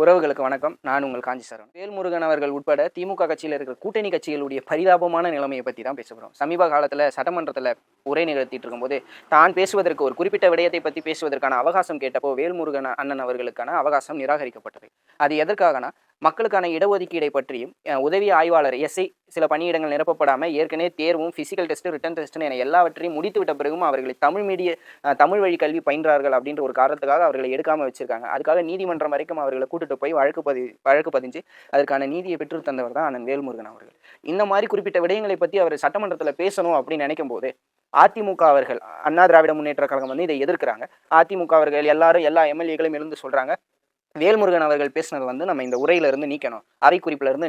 உறவுகளுக்கு வணக்கம். நான் உங்கள் காஞ்சி சரவணன். வேல்முருகன் அவர்கள் உட்பட திமுக கட்சியில் இருக்கிற கூட்டணி கட்சிகளுடைய பரிதாபமான நிலைமையை பற்றி தான் பேச போகிறோம் சமீப காலத்தில் சட்டமன்றத்தில் உரை நிகழ்த்திட்டு இருக்கும்போது தான் பேசுவதற்கு ஒரு குறிப்பிட்ட விடயத்தை பற்றி பேசுவதற்கான அவகாசம் கேட்டப்போ வேல்முருகன் அண்ணன் அவர்களுக்கான அவகாசம் நிராகரிக்கப்பட்டது. அது எதற்காகனா மக்களுக்கான இடஒதுக்கீடை பற்றியும் உதவி ஆய்வாளர் எஸ்ஐ சில பணியிடங்கள் நிரப்பப்படாமல் ஏற்கனவே தேர்வும் ஃபிசிக்கல் டெஸ்ட் ரிட்டன் டெஸ்ட்னு என எல்லாவற்றையும் முடித்து விட்ட பிறகும் அவர்களை தமிழ் மீடிய தமிழ் வழி கல்வி பயின்றார்கள் அப்படின்ற ஒரு காரணத்துக்காக அவர்களை எடுக்காமல் வச்சிருக்காங்க. அதுக்காக நீதிமன்றம் வரைக்கும் அவர்களை கூட்டிட்டு போய் வழக்கு பதி வழக்கு பதிஞ்சு அதற்கான நீதியை பெற்று தந்தவர் தான் அண்ணன் வேல்முருகன் அவர்கள். இந்த மாதிரி குறிப்பிட்ட விடயங்களை பற்றி அவர் சட்டமன்றத்தில் பேசணும் அப்படின்னு நினைக்கும் போது அதிமுக அவர்கள் அண்ணா திராவிட முன்னேற்ற கழகம் வந்து இதை எதிர்க்கிறாங்க. அதிமுக அவர்கள் எல்லாரும் எல்லா எம்எல்ஏக்களும் எழுந்து சொல்றாங்க வேல்முருகன் அவர்கள் பேசினது வந்து நம்ம இந்த உரையிலிருந்து நீக்கணும் அறை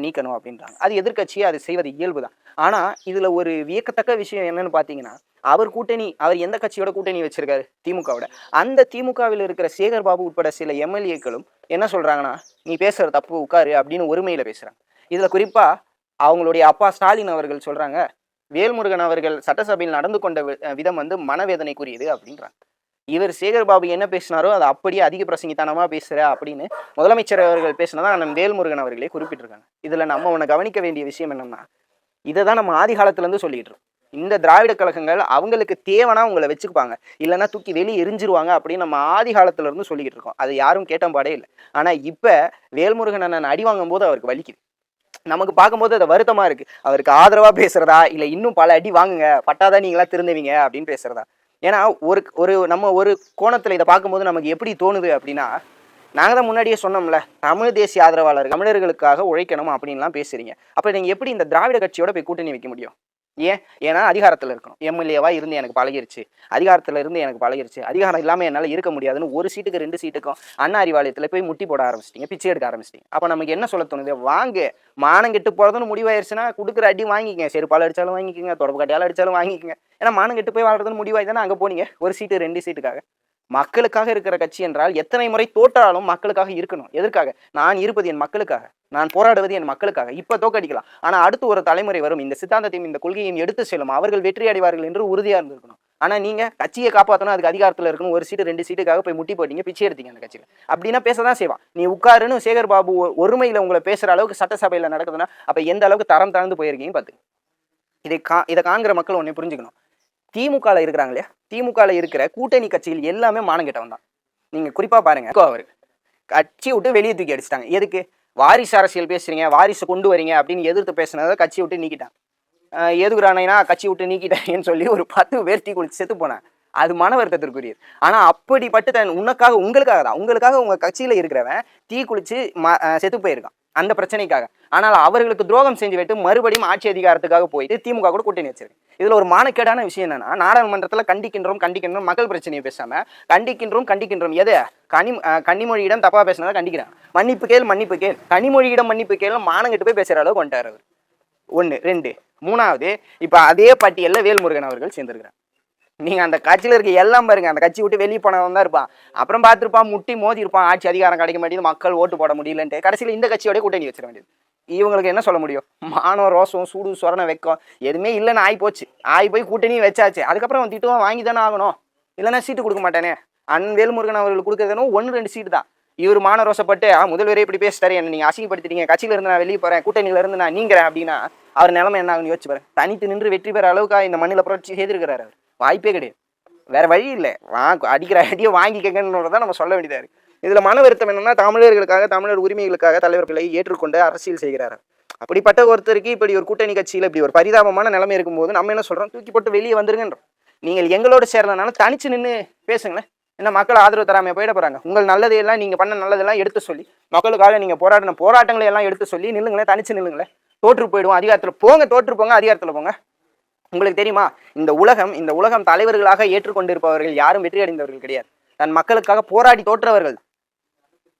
நீக்கணும் அப்படின்றாங்க. அது எதிர்கட்சியை அது செய்வது இயல்பு தான் ஆனால் இதில் ஒரு வியக்கத்தக்க விஷயம் என்னன்னு பார்த்தீங்கன்னா அவர் கூட்டணி அவர் எந்த கட்சியோட கூட்டணி வச்சிருக்காரு? திமுகவோட. அந்த திமுகவில் இருக்கிற சேகர் பாபு உட்பட சில எம்எல்ஏக்களும் என்ன சொல்கிறாங்கன்னா நீ பேசுகிற தப்பு உட்காரு அப்படின்னு ஒருமையில் பேசுகிறாங்க இதில் குறிப்பாக அவங்களுடைய அப்பா ஸ்டாலின் அவர்கள் சொல்கிறாங்க வேல்முருகன் அவர்கள் சட்டசபையில் நடந்து கொண்ட விதம் வந்து மனவேதனைக்குரியது அப்படின்றாங்க. இவர் சேகர் பாபு என்ன பேசினாரோ அதை அப்படியே அதிக பிரசங்கித்தனமாக பேசுகிற அப்படின்னு முதலமைச்சர் அவர்கள் பேசினதான் அண்ணன் வேல்முருகன் அவர்களே குறிப்பிட்டிருக்காங்க. இதில் நம்ம உன்னை கவனிக்க வேண்டிய விஷயம் என்னென்னா இதை தான் நம்ம ஆதி காலத்துல சொல்லிட்டு இருக்கோம். இந்த திராவிட கழகங்கள் அவங்களுக்கு தேவைனா உங்களை வச்சுக்குப்பாங்க. இல்லைன்னா தூக்கி வெளியே எரிஞ்சிருவாங்க அப்படின்னு நம்ம ஆதி காலத்துல இருந்து சொல்லிக்கிட்டு இருக்கோம். அது யாரும் கேட்டம்பாடே இல்லை. ஆனால் இப்போ வேல்முருகன் அண்ணன் அடி வாங்கும் போது அவருக்கு வலிக்குது. நமக்கு பார்க்கும்போது அது வருத்தமாக இருக்குது அவருக்கு ஆதரவாக பேசுகிறதா இல்லை இன்னும் பல அடி வாங்குங்க. பட்டாதான் நீங்களாம் திருந்துவீங்க அப்படின்னு பேசுகிறதா ஏன்னா ஒரு ஒரு நம்ம ஒரு கோணத்தில் இதை பார்க்கும்போது நமக்கு எப்படி தோணுது அப்படின்னா நாங்கள் தான் முன்னாடியே சொன்னோம்ல தமிழ் தேசிய ஆதரவாளர் தமிழர்களுக்காக உழைக்கணும் அப்படின்லாம் பேசுறீங்க. அப்போ நீங்கள் எப்படி இந்த திராவிட கட்சியோட போய் கூட்டணி வைக்க முடியும்? ஏன்? ஏன்னா அதிகாரத்தில் இருக்கணும். எம்எல்ஏவா இருந்து எனக்கு பழகிருச்சு. அதிகாரத்தில் இருந்து எனக்கு பழகிருச்சு. அதிகாரம் இல்லாமல் என்னால் இருக்க முடியாதுன்னு ஒரு சீட்டுக்கு ரெண்டு சீட்டுக்கும் அண்ணா அறிவாலயத்தில் போய் முட்டி போட ஆரம்பிச்சிட்டீங்க. பிச்சை எடுக்க ஆரம்பிச்சிட்டீங்க. அப்போ நமக்கு என்ன சொல்ல தோணுது? வாங்க மானம் கெட்டு போகிறதுன்னு முடிவாயிருச்சுன்னா கொடுக்குற அடி வாங்கிக்கங்க. செருப்பால் அடிச்சாலும் வாங்கிக்கோங்க தொடப்பு கட்டியால் அடிச்சாலும் வாங்கிக்கோங்க. ஏன்னா மானம் கெட்டு போய் வாழ்றதுன்னு முடிவாய் தானே அங்கே போனீங்க? ஒரு சீட்டு ரெண்டு சீட்டுக்காக. மக்களுக்காக இருக்கிற கட்சி என்றால் எத்தனை முறை தோற்றாலும் மக்களுக்காக இருக்கணும். எதற்காக? நான் இருப்பது என் மக்களுக்காக. நான் போராடுவது என் மக்களுக்காக. இப்போ தோக்கடிக்கலாம். ஆனால் அடுத்து ஒரு தலைமுறை வரும். இந்த சித்தாந்தத்தையும் இந்த கொள்கையும் எடுத்து செல்லும். அவர்கள் வெற்றி அடைவார்கள் என்று உறுதியாக இருந்திருக்கணும். ஆனால் நீங்கள் கட்சியை காப்பாற்றணும் அதுக்கு அதிகாரத்தில் இருக்கணும். ஒரு சீட்டு ரெண்டு சீட்டுக்காக போய் முட்டி போட்டீங்க பிச்சை எடுத்தீங்க அந்த கட்சியில். அப்படின்னா பேச தான் செய்வான். நீ உட்காருன்னு சேகர் பாபு ஒருமையில் உங்களை பேசுகிற அளவுக்கு சட்டசபையில் நடக்குதுன்னா அப்போ எந்த அளவுக்கு தரம் தாழ்ந்து போயிருக்கீங்க பார்த்து இதை கா இதை காண்கிற மக்கள் ஒண்ணு புரிஞ்சுக்கணும். திமுகவில் இருக்கிறாங்க இல்லையா? திமுகவில் இருக்கிற கூட்டணி கட்சிகள் எல்லாமே மானங்கிட்டவன் தான். நீங்கள் குறிப்பாக பாருங்க அவர். கட்சி விட்டு வெளியே தூக்கி அடிச்சிட்டாங்க. எதுக்கு? வாரிசு அரசியல் பேசுகிறீங்க வாரிசு கொண்டு வரீங்க அப்படின்னு எதிர்த்து பேசினதை கட்சி விட்டு நீக்கிட்டான் ஆஹ் கட்சி விட்டு நீக்கிட்டேன்னு சொல்லி ஒரு பத்து பேர் தீ குளிச்சு செத்து போனேன் அது மன வருத்தத்திற்குரியது. ஆனால் அப்படிப்பட்டு தன் உனக்காக உங்களுக்காக தான். உங்களுக்காக உங்கள் கட்சியில் இருக்கிறவன் தீ குளிச்சு ம- செத்து போயிருக்கான். அந்த பிரச்சனைக்காக. ஆனால் அவர்களுக்கு துரோகம் செஞ்சு விட்டு மறுபடியும் ஆட்சி அதிகாரத்துக்காக போயிட்டு திமுக கூட கூட்டணி வச்சிருக்கு. இதுல ஒரு மானக்கேடான விஷயம் என்னன்னா நாடாளுமன்றத்தில் கண்டிக்கின்றோம் கண்டிக்கின்றோம் மக்கள் பிரச்சனையை பேசாம கண்டிக்கின்றோம் கண்டிக்கின்றோம். எது? கனி கனிமொழியிடம் தப்பா பேசினதை கண்டிக்கிறாங்க மன்னிப்பு கேள் மன்னிப்பு கேள். கனிமொழியிடம் மன்னிப்பு கேள் மானங்கிட்டு போய் பேசுற அளவுக்கு வந்துட்டார் அவர். ஒன்று ரெண்டு. மூணாவது இப்போ அதே பட்டியலில் வேல்முருகன் அவர்கள் சேர்ந்திருக்கிறார். நீங்கள் அந்த கட்சியில இருக்க எல்லாம் பாருங்க. அந்த கட்சி விட்டு வெளியே போனவன் தான் இருப்பான். அப்புறம் பார்த்துருப்பான் முட்டி மோதி இருப்பான். ஆட்சி அதிகாரம் கிடைக்க மாட்டேங்குது. மக்கள் ஓட்டு போட முடியலன்ட்டு. கடைசியில் இந்த கட்சியோட கூட்டணி வச்சிட வேண்டியது. இவங்களுக்கு என்ன சொல்ல முடியும்? மானம் ரோசம் சூடு சொரண வெக்கம் எதுவுமே இல்லைன்னு ஆகி போச்சு ஆகி போய் கூட்டணி வச்சாச்சு. அதுக்கப்புறம் திட்டம் வாங்கி தானே ஆகணும். இல்லைன்னா சீட்டு கொடுக்க மாட்டேனே. அன் வேல்முருகன் அவர்களுக்கு கொடுக்கறதுன்னு ஒன்று ரெண்டு சீட்டு தான். இவர் மான ரோசப்பட்டு ஆ முதல்வரே இப்படி பேசுறாரு என்ன நீங்க அசிங்கப்படுத்திட்டீங்க. கட்சியில இருந்து நான் வெளியே போறேன். கூட்டணியில இருந்து நான் நீங்கிறேன். அப்படின்னா அவர் நிலைமை என்ன ஆகுன்னு யோசிச்சு பாருங்க. தனித்து நின்று வெற்றி பெற அளவுக்கு இந்த மண்ணில் புரட்சி செய்திருக்கிறார் அவர். வாய்ப்பே கிடையாது. வேறு வழி இல்லை. வா அடிக்கிற அடியை வாங்கிக்கங்கன்னு தான் நம்ம சொல்ல வேண்டியதாக இருக்குது இதில் மன வருத்தம் என்னென்னா தமிழர்களுக்காக தமிழர் உரிமைகளுக்காக தலைவர் பிள்ளை ஏற்றுக்கொண்டு அரசியல் செய்கிறார். அப்படிப்பட்ட ஒருத்தருக்கு இப்படி ஒரு கூட்டணி கட்சியில் இப்படி ஒரு பரிதாபமான நிலைமை இருக்கும்போது நம்ம என்ன சொல்கிறோம் தூக்கி போட்டு வெளியே வந்துருங்கன்றோம். நீங்கள் எங்களோட சேரலனாலும் தனிச்சு நின்று பேசுங்களேன். என்ன மக்கள் ஆதரவு தராமல் போயிட போகிறாங்க உங்கள் நல்லதையெல்லாம் நீங்கள் பண்ண நல்லதெல்லாம் எடுத்து சொல்லி மக்களுக்காக நீங்கள் போராடின போராட்டங்களை எல்லாம் எடுத்து சொல்லி நில்லுங்களேன் தனிச்சு நில்லுங்களேன். தோற்று போயிடுவோம் அதிகாரத்தில் போங்க தோற்று போங்க அதிகாரத்தில் போங்க. உங்களுக்கு தெரியுமா? இந்த உலகம் இந்த உலகம் தலைவர்களாக ஏற்றுக்கொண்டிருப்பவர்கள் யாரும் வெற்றி அடைந்தவர்கள் கிடையாது. தன் மக்களுக்காக போராடி தோற்றவர்கள்.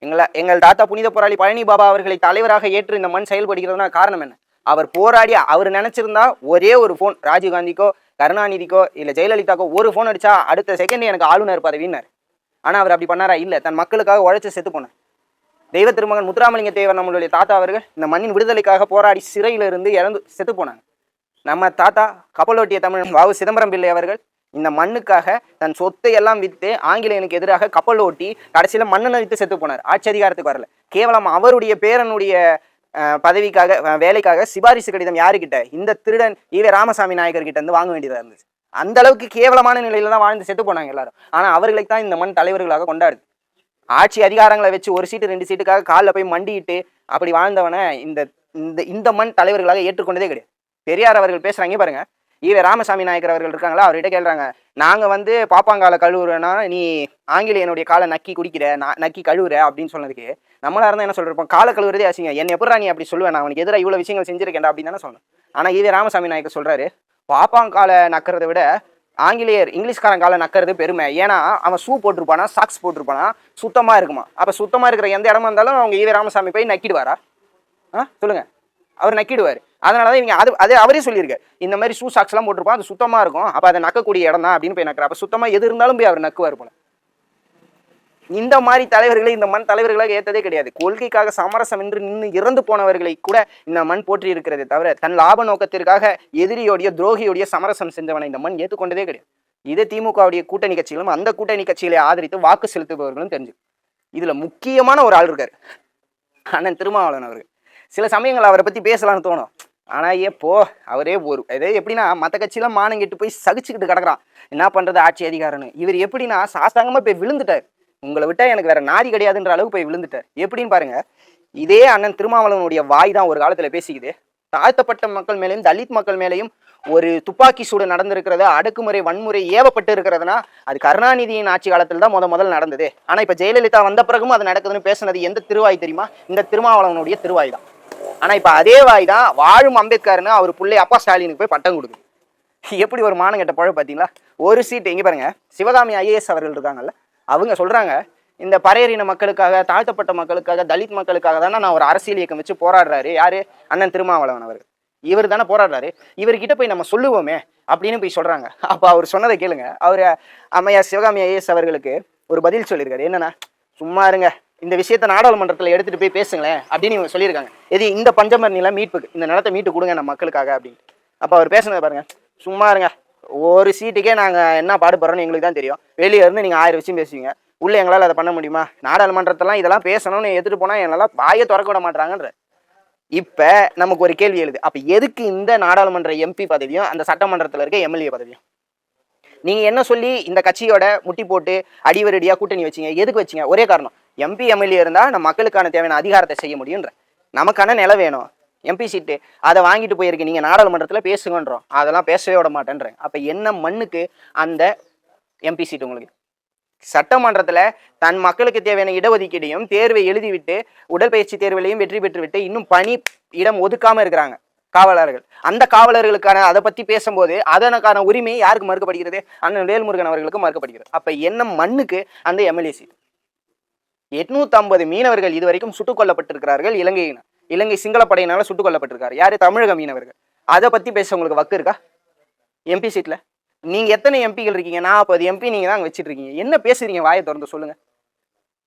எங்களை எங்கள் தாத்தா புனித போராளி பழனி பாபா அவர்களை தலைவராக ஏற்று இந்த மண் செயல்படுகிறதுனா காரணம் என்ன? அவர் போராடி அவர் நினைச்சிருந்தா ஒரே ஒரு ஃபோன் ராஜீவ்காந்திக்கோ கருணாநிதிக்கோ இல்லை ஜெயலலிதாக்கோ ஒரு ஃபோன் அடிச்சா அடுத்த செகண்ட் எனக்கு ஆளுநர் பதவினார் ஆனால் அவர் அப்படி பண்ணாரா? இல்லை. தன் மக்களுக்காக உழைச்சி செத்து போனார். தெய்வ திருமகன் முத்துராமலிங்க தேவர் நம்மளுடைய தாத்தா அவர்கள் இந்த மண்ணின் விடுதலைக்காக போராடி சிறையிலிருந்து இறந்து செத்து போனாங்க. நம்ம தாத்தா கப்பலோட்டிய தமிழ் வாவு சிதம்பரம் பிள்ளை அவர்கள் இந்த மண்ணுக்காக தன் சொத்தை எல்லாம் விற்று ஆங்கிலேயனுக்கு எதிராக கப்பல் ஓட்டி கடைசியில் மண்ணனை விற்று செத்து போனார். ஆட்சி அதிகாரத்துக்கு வரல. கேவலம் அவருடைய பேரனுடைய பதவிக்காக வேலைக்காக சிபாரிசு கடிதம் யாருக்கிட்ட? இந்த திருடன் ஈவே ராமசாமி நாயகர் கிட்ட இருந்து வாங்க வேண்டியதாக இருந்துச்சு. அந்த அளவுக்கு கேவலமான நிலையில தான் வாழ்ந்து செத்து போனாங்க எல்லாரும். ஆனால் அவர்களை தான் இந்த மண் தலைவர்களாக கொண்டாடுது. ஆட்சி அதிகாரங்களை வச்சு ஒரு சீட்டு ரெண்டு சீட்டுக்காக காலில் போய் மண்டிட்டு அப்படி வாழ்ந்தவனை இந்த இந்த இந்த மண் தலைவர்களாக ஏற்றுக்கொண்டதே கிடையாது. பெரியார் அவர்கள் பேசுகிறாங்க பாருங்க. ஈவே ராமசாமி நாயக்கர் அவர்கள் இருக்காங்களா? அவர்கிட்ட கேள்றாங்க. நாங்கள் வந்து பாப்பாங்கால கழுவுறனா நீ ஆங்கிலேயனுடைய காலை நக்கி குடிக்கிற நக்கி கழுவுற அப்படின்னு சொன்னதுக்கு நம்மளா இருந்தால் என்ன சொல்றோம் காலை கழுவுறதே அசிங்க என்ன எப்படா நீ அப்படி சொல்லுவேன்? நான் அவனுக்கு எதிராக இவ்வளோ விஷயங்கள் செஞ்சிருக்கேன்டா அப்படின்னு தானே சொன்னேன் ஆனால் ஈவே ராமசாமி நாயக்கர் சொல்றாரு பாப்பாங்காலை நக்கிறத விட ஆங்கிலேயர் இங்கிலீஷ்காரன் காலை நக்கிறது பெருமை. ஏன்னா அவன் ஷூ போட்டிருப்பானா சாக்ஸ் போட்டிருப்பானா சுத்தமாக இருக்குமா? அப்போ சுத்தமாக இருக்கிற எந்த இடமா இருந்தாலும் அவங்க ஈவே ராமசாமி போய் நக்கிடுவாரா? ஆ சொல்லுங்கள் அவர் நக்கிடுவார். அதனால தான் இவங்க அது அது அவரே சொல்லியிருக்காரு. இந்த மாதிரி ஷூ சாக்ஸ் எல்லாம் போட்டிருப்பான் அது சுத்தமாக இருக்கும். அப்போ அதை நக்கக்கூடிய இடம் தான் அப்படின்னு போய் நக்கிற அப்போ சுத்தமாக எது இருந்தாலும் போய் அவர் நக்குவார் போல. இந்த மாதிரி தலைவர்களை இந்த மண் தலைவர்களாக ஏற்றதே கிடையாது. கொள்கைக்காக சமரசம் என்று நின்று இறந்து போனவர்களை கூட இந்த மண் போற்றி இருக்கிறதே தவிர தன் லாப நோக்கத்திற்காக எதிரியோடைய துரோகியோடைய சமரசம் செஞ்சவனை இந்த மண் ஏற்றுக்கொண்டதே கிடையாது. இதே திமுகவுடைய கூட்டணி கட்சிகளும் அந்த கூட்டணி கட்சிகளை ஆதரித்து வாக்கு செலுத்துபவர்களும் தெரிஞ்சு இதுல முக்கியமான ஒரு ஆள் இருக்காரு. அண்ணன் திருமாவளவன் அவர்கள். சில சமயங்கள் அவரை பத்தி பேசலாம்னு தோணும். ஆனால் ஏப்போ அவரே ஒரு இதே எப்படின்னா மற்ற கட்சியெலாம் மானம் கெட்டு போய் சகிச்சுக்கிட்டு கிடக்குறான். என்ன பண்ணுறது ஆட்சி அதிகாரம்னு? இவர் எப்படின்னா சாஸ்தாங்கமாக போய் விழுந்துட்டார். உங்களை விட்டால் எனக்கு வேறு நாதி கிடையாதுன்ற அளவுக்கு போய் விழுந்துட்டார். எப்படின்னு பாருங்கள் இதே அண்ணன் திருமாவளவனுடைய வாய் தான் ஒரு காலத்தில் பேசிக்குது. தாழ்த்தப்பட்ட மக்கள் மேலேயும் தலித் மக்கள் மேலேயும் ஒரு துப்பாக்கி சூடு நடந்திருக்கிறத அடக்குமுறை வன்முறை ஏவப்பட்டு இருக்கிறதுனா அது கருணாநிதியின் ஆட்சி காலத்தில் தான் முத முதல் நடந்தது. ஆனால் இப்போ ஜெயலலிதா வந்த பிறகும் அது நடக்குதுன்னு பேசுனது எந்த திருவாய் தெரியுமா? இந்த திருமாவளவனுடைய திருவாய் தான். ஆனால் இப்போ அதே வாய் தான் வாழும் அம்பேத்கர்னு அவர் பிள்ளை அப்பா ஸ்டாலினுக்கு போய் பட்டம் கொடுக்குது. எப்படி ஒரு மானம் கெட்ட பழம் பார்த்தீங்களா? ஒரு சீட் எங்க பாருங்க. சிவகாமி ஐஏஎஸ் அவர்கள் இருக்காங்கல்ல அவங்க சொல்கிறாங்க இந்த பறையறின மக்களுக்காக தாழ்த்தப்பட்ட மக்களுக்காக தலித் மக்களுக்காக தானே நான் ஒரு அரசியல் இயக்கம் வச்சு போராடுறாரு. யாரு? அண்ணன் திருமாவளவன் அவர்கள். இவர் தானே போராடுறாரு. இவர்கிட்ட போய் நம்ம சொல்லுவோமே அப்படின்னு போய் சொல்கிறாங்க அப்போ அவர் சொன்னதை கேளுங்க. அவர் அம்மையா சிவகாமி ஐஏஎஸ் அவர்களுக்கு ஒரு பதில் சொல்லியிருக்காரு. என்னன்னா சும்மா இருங்க. இந்த விஷயத்தை நாடாளுமன்றத்தில் எடுத்துகிட்டு போய் பேசுங்களேன் அப்படின்னு இவங்க சொல்லியிருக்காங்க. எது இந்த பஞ்சமர் நிலம் மீட்புக்கு இந்த நிலத்தை மீட்டு கொடுங்க நம்ம மக்களுக்காக அப்படின்னு அப்போ அவர் பேசுனதை பாருங்கள் சும்மா இருங்க. ஒரு சீட்டுக்கே நாங்கள் என்ன பாடுபடுறோம்னு எங்களுக்கு தான் தெரியும். வெளியே இருந்து நீங்கள் ஆயிரம் விஷயம் பேசுவீங்க. உள்ளே எங்களால் அதை பண்ண முடியுமா? நாடாளுமன்றத்தெல்லாம் இதெல்லாம் பேசணும்னு எடுத்துகிட்டு போனால் எங்களால் வாயை திறக்க விட மாட்டாங்கன்ற இப்போ நமக்கு ஒரு கேள்வி எழுது. அப்போ எதுக்கு இந்த நாடாளுமன்ற எம்பி பதவியும் அந்த சட்டமன்றத்தில் இருக்க எம்எல்ஏ பதவியும்? நீங்கள் என்ன சொல்லி இந்த கட்சியோட முட்டி போட்டு அடிவரடியாக கூட்டணி வச்சீங்க? எதுக்கு வச்சீங்க? ஒரே காரணம். எம்பி எம்எல்ஏ இருந்தால் நம்ம மக்களுக்கான தேவையான அதிகாரத்தை செய்ய முடியுன்ற நமக்கான நில வேணும். எம்பி சீட்டு அதை வாங்கிட்டு போயிருக்கு நீங்கள் நாடாளுமன்றத்தில் பேசுங்கன்றோம். அதெல்லாம் பேசவே விட மாட்டேன்றேன். அப்போ என்ன மண்ணுக்கு அந்த எம்பி சீட்டு உங்களுக்கு? சட்டமன்றத்தில் தன் மக்களுக்கு தேவையான இடஒதுக்கீடையும் தேர்வை எழுதிவிட்டு உடற்பயிற்சி தேர்விலையும் வெற்றி பெற்றுவிட்டு இன்னும் பணி இடம் ஒதுக்காம இருக்கிறாங்க காவலர்கள். அந்த காவலர்களுக்கான அதை பற்றி பேசும்போது அதனுக்கான உரிமை யாருக்கு மறுக்கப்படுகிறது? அண்ணன் வேல்முருகன் அவர்களுக்கு மறுக்கப்படுகிறது. அப்போ என்ன மண்ணுக்கு அந்த எம்எல்ஏ சீட் எட்நூத்தி ஐம்பது மீனவர்கள் இதுவரைக்கும் சுட்டுக் கொல்லப்பட்டிருக்கிறார்கள். இலங்கையினர் இலங்கை சிங்கள படையினால சுட்டுக் கொல்லப்பட்டிருக்காரு. யாரு? தமிழக மீனவர்கள். அதை பத்தி பேச உங்களுக்கு வக்கு இருக்கா? எம்பி சீட்ல. நீங்க எத்தனை எம்பிகள் இருக்கீங்க? நாற்பது எம்பி நீங்க தான் வச்சுட்டு இருக்கீங்க. என்ன பேசுறீங்க? வாயை திறந்து சொல்லுங்க.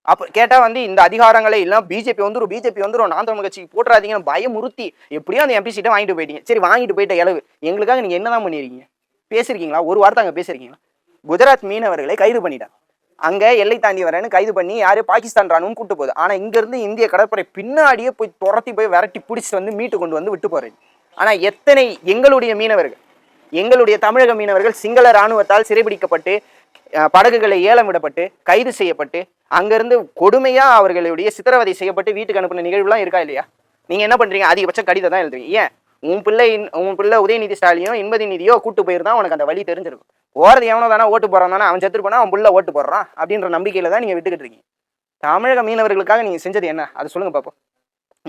அப்ப கேட்டா வந்து இந்த அதிகாரங்களே இல்ல பிஜேபி வந்துடும் பிஜேபி வந்துடும் நான் தமிழ் கட்சிக்கு போட்டுறாதீங்கன்னு பயமுறுத்தி எப்படியும் அந்த எம்பி சீட்டை வாங்கிட்டு போயிட்டீங்க. சரி வாங்கிட்டு போயிட்ட இளவு. எங்களுக்காக நீங்க என்னதான் பண்ணிருக்கீங்க? பேசிருக்கீங்களா? ஒரு வார்த்தை அங்க பேசிருக்கீங்களா? குஜராத் மீனவர்களை கைது பண்ணிட்டாங்க. அங்கே எல்லை தாண்டி வரேன்னு கைது பண்ணி யார் பாகிஸ்தான் ராணுவம் கூட்டு போகுது. ஆனால் இங்கேருந்து இந்திய கடற்படை பின்னாடியே போய் துரத்தி போய் விரட்டி பிடிச்சிட்டு வந்து மீட்டு கொண்டு வந்து விட்டு போகிறது ஆனால் எத்தனை எங்களுடைய மீனவர்கள் எங்களுடைய தமிழக மீனவர்கள் சிங்கள ராணுவத்தால் சிறைபிடிக்கப்பட்டு படகுகளை ஏலம் விடப்பட்டு கைது செய்யப்பட்டு அங்கேருந்து கொடுமையாக அவர்களுடைய சித்திரவதை செய்யப்பட்டு வீட்டுக்கு அனுப்பின நிகழ்வுலாம் இருக்கா இல்லையா? நீங்கள் என்ன பண்ணுறீங்க அதிகபட்சம் கடிதம் தான் எழுதுவீங்க. ஏன்? உன் பிள்ளை உன் பிள்ளை உதயநிதி ஸ்டாலினோ இன்பதி நிதியோ கூட்டு போயிருந்தா உனக்கு அந்த வழி தெரிஞ்சிருக்கும். போறது எவனோ தானே ஓட்டு போறான் தானே அவன் செத்து போனா அவன் புள்ள ஓட்டு போடுறான் அப்படின்ற நம்பிக்கையில தான் நீங்க விட்டுக்கிட்டு இருக்கீங்க. தமிழக மீனவர்களுக்காக நீங்க செஞ்சது என்ன? அதை சொல்லுங்க பாப்போம்.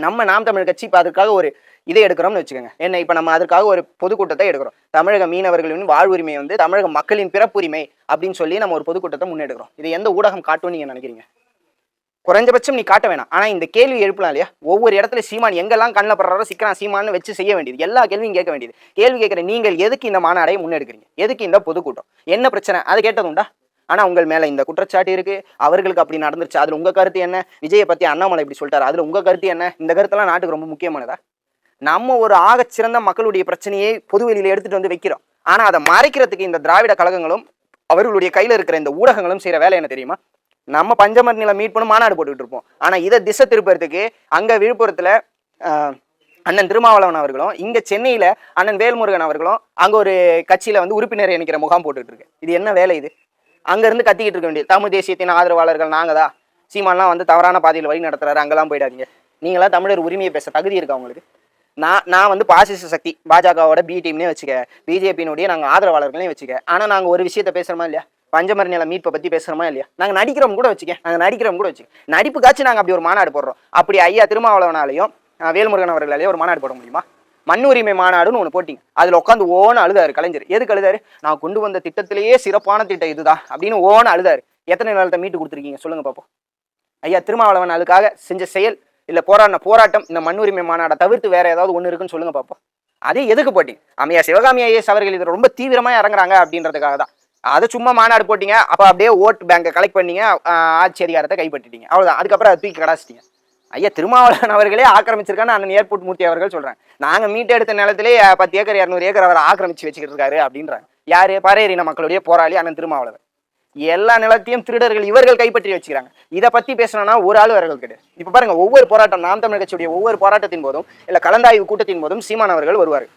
நம்ம நாம் தமிழ் கட்சி இப்போ அதுக்காக ஒரு இதை எடுக்கிறோம்னு வச்சுக்கோங்க. என்ன இப்போ நம்ம அதுக்காக ஒரு பொதுக்கூட்டத்தை எடுக்கிறோம். தமிழக மீனவர்களின் வாழ்வுரிமை வந்து தமிழக மக்களின் பிறப்புரிமை அப்படின்னு சொல்லி நம்ம ஒரு பொதுக்கூட்டத்தை முன்னெடுக்கிறோம். இதை எந்த ஊடகம் காட்டும் நீங்க நினைக்கிறீங்க? குறைஞ்சபட்சம் நீ காட்ட வேணாம். ஆனால் இந்த கேள்வி எழுப்பலாம் இல்லையா? ஒவ்வொரு இடத்துல சீமான் எங்கெல்லாம் கண்ணில் படுறாரோ சிக்கனா சீமான்னு வச்சு செய்ய வேண்டியது. எல்லா கேள்வியும் கேட்க வேண்டியது. கேள்வி கேட்குற நீங்கள் எதுக்கு இந்த மாநாடையை முன்னெடுக்கிறீங்க? எதுக்கு இந்த பொதுக்கூட்டம்? என்ன பிரச்சனை? அதை கேட்டது உண்டா ஆனால் உங்கள் மேலே இந்த குற்றச்சாட்டு இருக்குது அவர்களுக்கு அப்படி நடந்துருச்சு. அதில் உங்கள் கருத்து என்ன? விஜயை பற்றி அண்ணாமலை இப்படி சொல்லிட்டாரு. அதில் உங்கள் கருத்து என்ன? இந்த கருத்தெல்லாம் நாட்டுக்கு ரொம்ப முக்கியமானதா? நம்ம ஒரு ஆகச்சிறந்த மக்களுடைய பிரச்சனையை பொதுவெளியில் எடுத்துகிட்டு வந்து வைக்கிறோம். ஆனால் அதை மறைக்கிறதுக்கு இந்த திராவிட கழகங்களும் அவர்களுடைய கையில் இருக்கிற இந்த ஊடகங்களும் செய்கிற வேலை என்ன தெரியுமா? நம்ம பஞ்சமர் மீட் பண்ணி மாநாடு போட்டுக்கிட்டு இருப்போம். ஆனால் இதை திசை திருப்பறதுக்கு அங்கே விழுப்புரத்தில் அண்ணன் திருமாவளவன் அவர்களும் இங்கே சென்னையில் அண்ணன் வேல்முருகன் அவர்களும் அங்கே ஒரு கட்சியில் வந்து உறுப்பினர் இணைக்கிற முகாம் போட்டுக்கிட்டு இருக்கு. இது என்ன வேலை இது? அங்கேருந்து கத்திக்கிட்டு இருக்க வேண்டியது. தமிழ் தேசியத்தின் ஆதரவாளர்கள் நாங்கள் தான். சீமான்லாம் வந்து தவறான பாதையில் வழி நடத்துறாரு. அங்கெல்லாம் போயிடாதீங்க. நீங்களாம் தமிழர் உரிமையை பேச தகுதி இருக்கா உங்களுக்கு? நான் நான் வந்து பாசிச சக்தி. பாஜகவோட பி டீம்னே வச்சுக்க. பிஜேபியினுடைய நாங்கள் ஆதரவாளர்களையும் வச்சுக்க. ஆனால் நாங்கள் ஒரு விஷயத்த பேசுகிறோமா இல்லையா? பஞ்சமர் நில மீட்பை பற்றி பேசுகிறோமா இல்லையா? நாங்கள் நடிக்கிறோம் கூட வச்சுக்க நாங்கள் நடிக்கிறோம் கூட வச்சுக்க. நடிப்புக்காச்சும் நாங்கள் அப்படி ஒரு மாநாடு போடுறோம். அப்படி ஐயா திருமாவளவனாலையும் வேல்முருகன் அவர்களாலேயும் ஒரு மாநாடு போட முடியுமா? மண்ணுரிமை மாநாடுன்னு ஒன்று போட்டிங்க. அதில் உட்காந்து ஓன அழுதாரு கலைஞர். எதுக்கு அழுதாரு? நான் கொண்டு வந்த திட்டத்திலேயே சிறப்பான திட்டம் இதுதான் அப்படின்னு ஓன அழுதாரு. எத்தனை நிலத்தை மீட்டு கொடுத்துருக்கீங்க? சொல்லுங்க பார்ப்போம் ஐயா திருமாவளவன் அதுக்காக செஞ்ச செயல் இல்லை போராடின போராட்டம் இந்த மண்ணுரிமை மாநாடை தவிர்த்து வேற ஏதாவது ஒன்று இருக்குன்னு சொல்லுங்க பார்ப்போம் அதே எதுக்கு போட்டி அமையா சிவகாமி ஐஎஸ் அவர்கள் இது ரொம்ப தீவிரமாக இறங்குறாங்க அப்படின்றதுக்காக தான் அதை சும்மா மாநாடு போட்டீங்க அப்போ அப்படியே ஓட் பேங்கை கலெக்ட் பண்ணீங்க ஆட்சி அதிகாரத்தை கைப்பற்றிட்டீங்க. அவ்வளோதான் அதுக்கப்புறம் அதை தூக்கி கடாச்சிட்டீங்க ஐயா திருமாவளவன் அவர்களே ஆக்கிரமிச்சிருக்கான்னு அண்ணன் ஏர்போர்ட் மூர்த்தி அவர்கள் சொல்கிறேன் நாங்கள் மீட்டெடுத்த நிலத்திலே பத்து ஏக்கர் இரநூறு ஏக்கர் அவர் ஆக்கிரமிச்சு வச்சுக்கிட்டு இருக்காரு அப்படின்றாங்க. யார்? பறையறின மக்களுடைய போராளி அண்ணன் திருமாவளவன். எல்லா நிலத்தையும் திருடர்கள் இவர்கள் கைப்பற்றி வச்சுக்கிறாங்க. இதை பற்றி பேசணும்னா ஒரு ஆள் அவர்கள் கிடையாது. இப்போ பாருங்க ஒவ்வொரு போராட்டம் நாம் தமிழ் கட்சியுடைய ஒவ்வொரு போராட்டத்தின் போதும் இல்லை கலந்தாய்வு கூட்டத்தின் போதும் சீமான் அவர்கள் வருவார்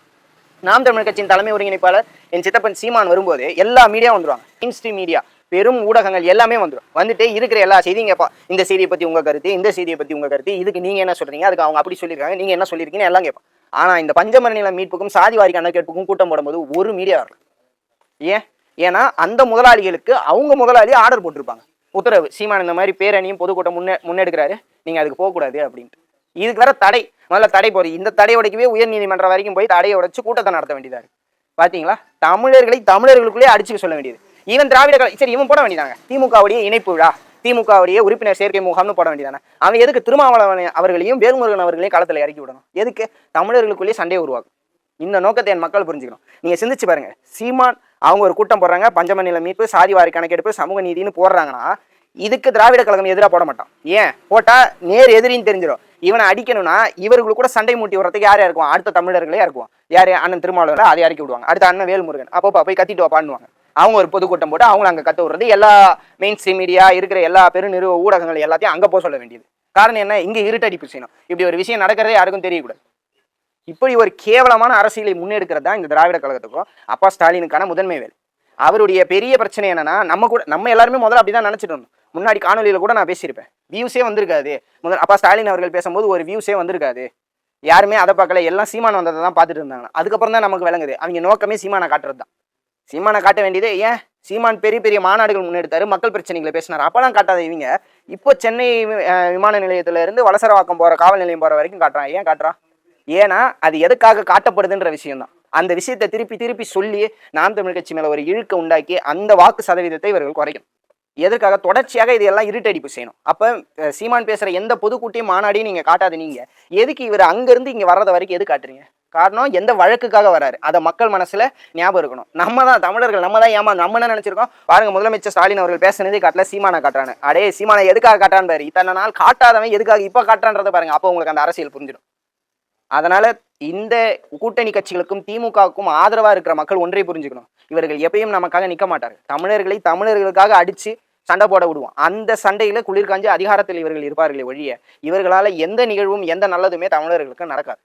நாம் தமிழ் கட்சியின் தலைமை ஒருங்கிணைப்பாளர் என் சித்தப்பன் சீமான் வரும்போது எல்லா மீடியா வந்துருவாங்க. இன்ஸ்ட்ரீம் மீடியா பெரும் ஊடகங்கள் எல்லாமே வந்துடும் வந்துட்டு இருக்கிற எல்லா செய்தியும் கேட்பா இந்த செய்தியை பற்றி உங்கள் கருத்து இந்த செய்தியை பற்றி உங்கள் கருத்து இதுக்கு நீங்கள் என்ன சொல்கிறீங்க அதுக்கு அவங்க அப்படி சொல்லியிருக்காங்க நீங்கள் என்ன சொல்லியிருக்கீங்க எல்லாம் கேட்பான் ஆனால் இந்த பஞ்சமர நில மீட்புக்கும் சாதிவாரி கணக்கெடுப்புக்கும் கூட்டம் போடும்போது ஒரு மீடியா வரல. ஏன்? ஏன்னா அந்த முதலாளிகளுக்கு அவங்க முதலாளி ஆர்டர் போட்டிருப்பாங்க. உத்தரவு சீமான் இந்த மாதிரி பேரணியும் பொதுக்கூட்டம் முன்னே முன்னெடுக்கிறாரு நீங்கள் அதுக்கு போகக்கூடாது அப்படின்ட்டு. இதுக்கு வேற தடை. முதல்ல தடை போறீங்க இந்த தடை உடைக்கவே உயர் நீதிமன்றம் வரைக்கும் போய் தடையை உடைச்சு கூட்டத்தை நடத்த வேண்டியதா இருக்கு. பாத்தீங்களா? தமிழர்களை தமிழர்களுக்குள்ளே அடிச்சுக்க சொல்ல வேண்டியது. ஈவன் திராவிட கழக- சரி இவன் போட வேண்டியதாங்க. திமுகவுடைய இணைப்பு விழா திமுகவுடைய உறுப்பினர் சேர்க்கை முகாம்னு போட வேண்டியதானே. அவன் எதுக்கு திருமாவளவன் அவர்களையும் வேல்முருகன் அவர்களையும் களத்தில் இறக்கி விடணும்? எதுக்கு? தமிழர்களுக்குள்ளேயே சண்டையை உருவாக்கும். இந்த நோக்கத்தை என் மக்கள் புரிஞ்சுக்கணும். நீங்கள் சிந்திச்சு பாருங்க. சீமான் அவங்க ஒரு கூட்டம் போடுறாங்க. பஞ்சம நில மீட்பு சாதிவாரி கணக்கெடுப்பு சமூக நீதினு போடுறாங்கன்னா இதுக்கு திராவிட கழகம் எதிராக போட மாட்டான். ஏன்? போட்டால் நேர் எதிரின்னு தெரிஞ்சிடும் இவனை அடிக்கணும்னா இவர்கள் கூட சண்டை மூட்டி வர்றதுக்கு யார் இருக்கும் அடுத்த தமிழர்களே இருக்கும் யார் அண்ணன் திருமாவளவன் அதை இறக்கி விடுவாங்க. அடுத்த அண்ணன் வேல்முருகன். அப்பப்போ போய் கத்திட்டு வாப்பான்னுவாங்க. அவங்க ஒரு பொதுக்கூட்டம் போட்டு அவங்கள அங்கே கற்று விடுறது எல்லா மெயின் ஸ்ட்ரீம் மீடியா இருக்கிற எல்லா பெருநிறுவ ஊடகங்கள் எல்லாத்தையும் அங்கே போக சொல்ல வேண்டியது. காரணம் என்ன? இங்கே இருட்டடிப்பு செய்யணும். இப்படி ஒரு விஷயம் நடக்கிறதே யாருக்கும் தெரியக்கூடாது. இப்படி ஒரு கேவலமான அரசியலை முன்னெடுக்கிறது தான் இந்த திராவிட கழகத்துக்கும் அப்பா ஸ்டாலினுக்கான முதன்மை வேலை. அவருடைய பெரிய பிரச்சனை என்னன்னா நம்ம கூட நம்ம எல்லாருமே முதல்ல அப்படிதான் நினைச்சிட்டு இருந்தோம். முன்னாடி காணொலியில் கூட நான் பேசியிருப்பேன். வியூஸே வந்திருக்காது. முதல் அப்பா ஸ்டாலின் அவர்கள் பேசும்போது ஒரு வியூஸே வந்திருக்காது. யாருமே அதை பார்க்கல. எல்லாம் சீமானம் வந்ததை தான் பார்த்துட்டு இருந்தாங்க. அதுக்கப்புறம் தான் நமக்கு விளங்குது. அவங்க நோக்கமே சீமானை காட்டுறது தான். சீமானை காட்ட வேண்டியது ஏன்? சீமான் பெரிய பெரிய மாநாடுகள் முன்னெடுத்தாரு. மக்கள் பிரச்சனைகளை பேசினார். அப்போலாம் காட்டாத இவங்க. இப்போ சென்னை விமான நிலையத்திலேருந்து வலசரவாக்கம் போகிற காவல் நிலையம் போகிற வரைக்கும் காட்டுறான். ஏன் காட்டுறான்? ஏன்னா அது எதுக்காக காட்டப்படுதுன்ற விஷயம் தான். அந்த விஷயத்தை திருப்பி திருப்பி சொல்லி நாம் தமிழ் கட்சி மேலே ஒரு இழுக்க உண்டாக்கி அந்த வாக்கு சதவீதத்தை இவர்கள் குறைக்கும் எதற்காக? தொடர்ச்சியாக இதெல்லாம் இருட்டடிப்பு செய்யணும். அப்போ சீமான் பேசுகிற எந்த பொதுக்கூட்டியும் மாநாடையும் நீங்கள் காட்டாது நீங்க எதுக்கு இவர் அங்கேருந்து இங்கே வர்றது வரைக்கும் எது காட்டுறீங்க? காரணம் எந்த வழக்குக்காக வராரு? அதை மக்கள் மனசில் ஞாபகம் இருக்கணும். நம்ம தான் தமிழர்கள் நம்ம தான் ஏமா நம்ம என்ன நினச்சிருக்கோம்? பாருங்க முதலமைச்சர் ஸ்டாலின் அவர்கள் பேசுனதே காட்டல சீமானை காட்டுறானு அடே சீமானை எதுக்காக காட்டான்னு பாரு. இத்தனை நாள் காட்டாதவன் எதுக்காக இப்போ காட்டுறான்றதை பாருங்க. அப்போ உங்களுக்கு அந்த அரசியல் புரிஞ்சிடும். அதனால இந்த கூட்டணி கட்சிகளுக்கும் திமுகவுக்கும் ஆதரவாக இருக்கிற மக்கள் ஒன்றை புரிஞ்சுக்கணும். இவர்கள் எப்பயும் நமக்காக நிற்க மாட்டார்கள். தமிழர்களை தமிழர்களுக்காக அடித்து சண்டை போட விடுவோம். அந்த சண்டையில் குளிர்காஞ்சி அதிகாரத்தில் இவர்கள் இருப்பார்களே ஒழிய இவர்களால் எந்த நிகழ்வும் எந்த நல்லதுமே தமிழர்களுக்கு நடக்காது.